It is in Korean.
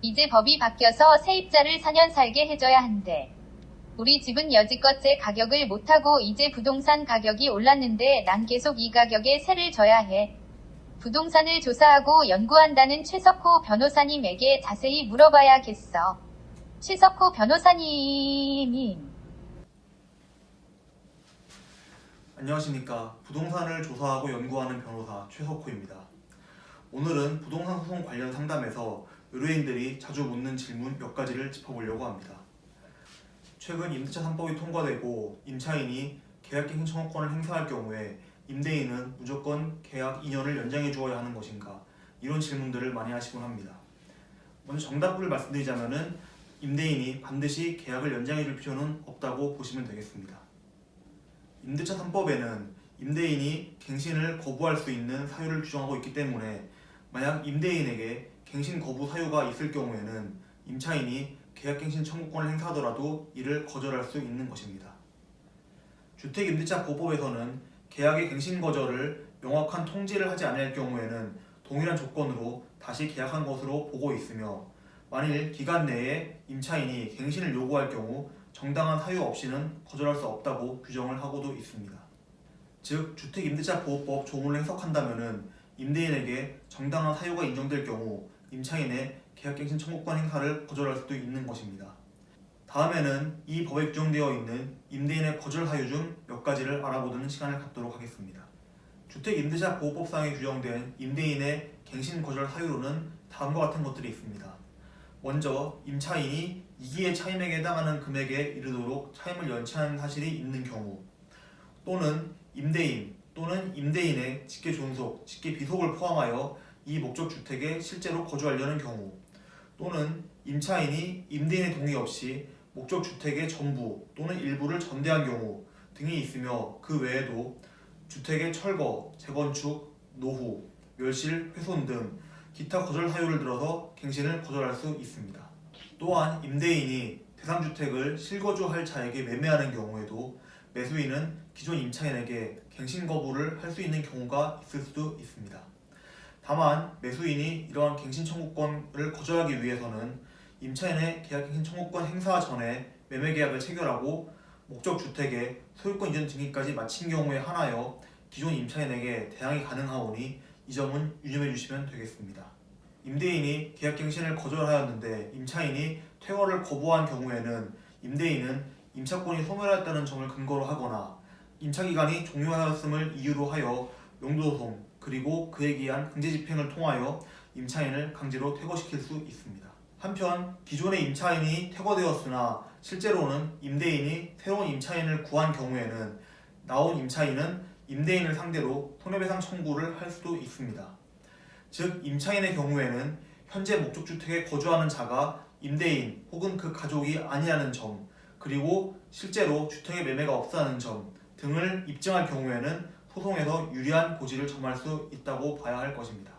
이제 법이 바뀌어서 세입자를 4년 살게 해줘야 한대. 우리 집은 여지껏 제 가격을 못하고 이제 부동산 가격이 올랐는데 난 계속 이 가격에 세를 져야 해. 부동산을 조사하고 연구한다는 최석호 변호사님에게 자세히 물어봐야겠어. 최석호 변호사님. 안녕하십니까. 부동산을 조사하고 연구하는 변호사 최석호입니다. 오늘은 부동산 소송 관련 상담에서 의뢰인들이 자주 묻는 질문 몇 가지를 짚어보려고 합니다. 최근 임대차 3법이 통과되고 임차인이 계약갱신 청구권을 행사할 경우에 임대인은 무조건 계약 2년을 연장해 주어야 하는 것인가? 이런 질문들을 많이 하시곤 합니다. 먼저 정답을 말씀드리자면은 임대인이 반드시 계약을 연장해 줄 필요는 없다고 보시면 되겠습니다. 임대차 3법에는 임대인이 갱신을 거부할 수 있는 사유를 규정하고 있기 때문에 만약 임대인에게 갱신 거부 사유가 있을 경우에는 임차인이 계약갱신 청구권을 행사하더라도 이를 거절할 수 있는 것입니다. 주택임대차 보호법에서는 계약의 갱신 거절을 명확한 통지를 하지 않을 경우에는 동일한 조건으로 다시 계약한 것으로 보고 있으며 만일 기간 내에 임차인이 갱신을 요구할 경우 정당한 사유 없이는 거절할 수 없다고 규정을 하고도 있습니다. 즉 주택임대차 보호법 조문을 해석한다면은 임대인에게 정당한 사유가 인정될 경우 임차인의 계약갱신 청구권 행사를 거절할 수도 있는 것입니다. 다음에는 이 법에 규정되어 있는 임대인의 거절 사유 중 몇 가지를 알아보는 시간을 갖도록 하겠습니다. 주택임대차 보호법상에 규정된 임대인의 갱신 거절 사유로는 다음과 같은 것들이 있습니다. 먼저 임차인이 이기의 차임액에 해당하는 금액에 이르도록 차임을 연체하는 사실이 있는 경우 또는 임대인 또는 임대인의 직계 존속, 직계 비속을 포함하여 이 목적 주택에 실제로 거주하려는 경우 또는 임차인이 임대인의 동의 없이 목적 주택의 전부 또는 일부를 전대한 경우 등이 있으며 그 외에도 주택의 철거, 재건축, 노후, 멸실, 훼손 등 기타 거절 사유를 들어서 갱신을 거절할 수 있습니다. 또한 임대인이 대상주택을 실거주할 자에게 매매하는 경우에도 매수인은 기존 임차인에게 갱신 거부를 할 수 있는 경우가 있을 수도 있습니다. 다만 매수인이 이러한 갱신 청구권을 거절하기 위해서는 임차인의 계약갱신 청구권 행사 전에 매매 계약을 체결하고 목적 주택의 소유권 이전 등기까지 마친 경우에 한하여 기존 임차인에게 대항이 가능하오니 이 점은 유념해 주시면 되겠습니다. 임대인이 계약갱신을 거절하였는데 임차인이 퇴거를 거부한 경우에는 임대인은 임차권이 소멸하였다는 점을 근거로 하거나 임차기간이 종료하였음을 이유로 하여 용도소송 그리고 그에 기한 강제 집행을 통하여 임차인을 강제로 퇴거시킬 수 있습니다. 한편 기존의 임차인이 퇴거되었으나 실제로는 임대인이 새로운 임차인을 구한 경우에는 나온 임차인은 임대인을 상대로 손해배상 청구를 할 수도 있습니다. 즉 임차인의 경우에는 현재 목적주택에 거주하는 자가 임대인 혹은 그 가족이 아니라는 점 그리고 실제로 주택의 매매가 없다는 점 등을 입증할 경우에는 소송에서 유리한 고지를 점할 수 있다고 봐야 할 것입니다.